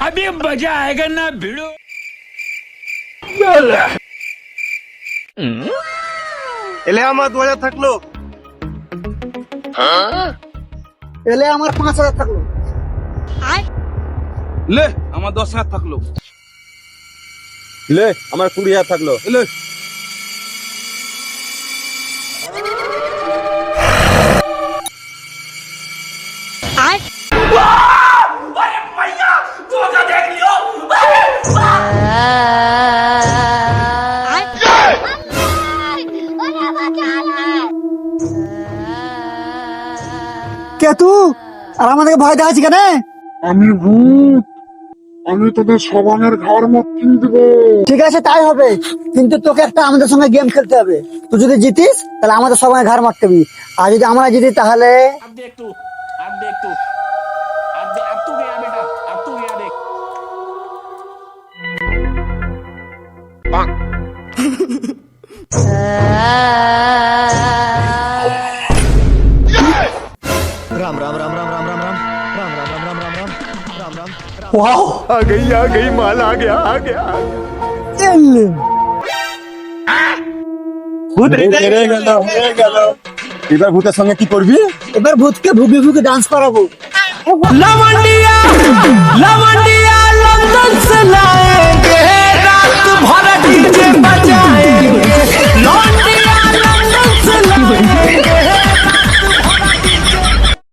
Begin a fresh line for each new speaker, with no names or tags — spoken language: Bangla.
अभी मजा आएगा ना भिड़ो
এলে আমার দু হাজার থাকলো
এলে আমার পাঁচ হাজার থাকলো
লে আমার দশ হাজার থাকলো
লে আমার কুড়ি হাজার থাকলো
লে
কে তু? আর আমাদেরকে ভয় দেখাচ্ছি কেন?
আমি ভূত। আমি তোদের সবানের ঘর মক্কিয়ে দেবো।
ঠিক আছে তাই হবে। কিন্তু তোকে একটা আমাদের সঙ্গে গেম খেলতে হবে। তুই যদি জিতিস তাহলে আমাদের সবাই ঘর মারতে হবে আর যদি আমরা জিতি তাহলে
अब देख तू अब देख तू अब दे, अब तू गया बेटा अब तू गया देख
ওয়াও
आ गई आ गई माल आ गया आ गया ভূত হেরে গেল হেরে গেল এবার ভূতের সঙ্গে কি করবি
এবার ভূতকে ভুগি ভুগি ডান্স করাবো
लवंडिया लवंडिया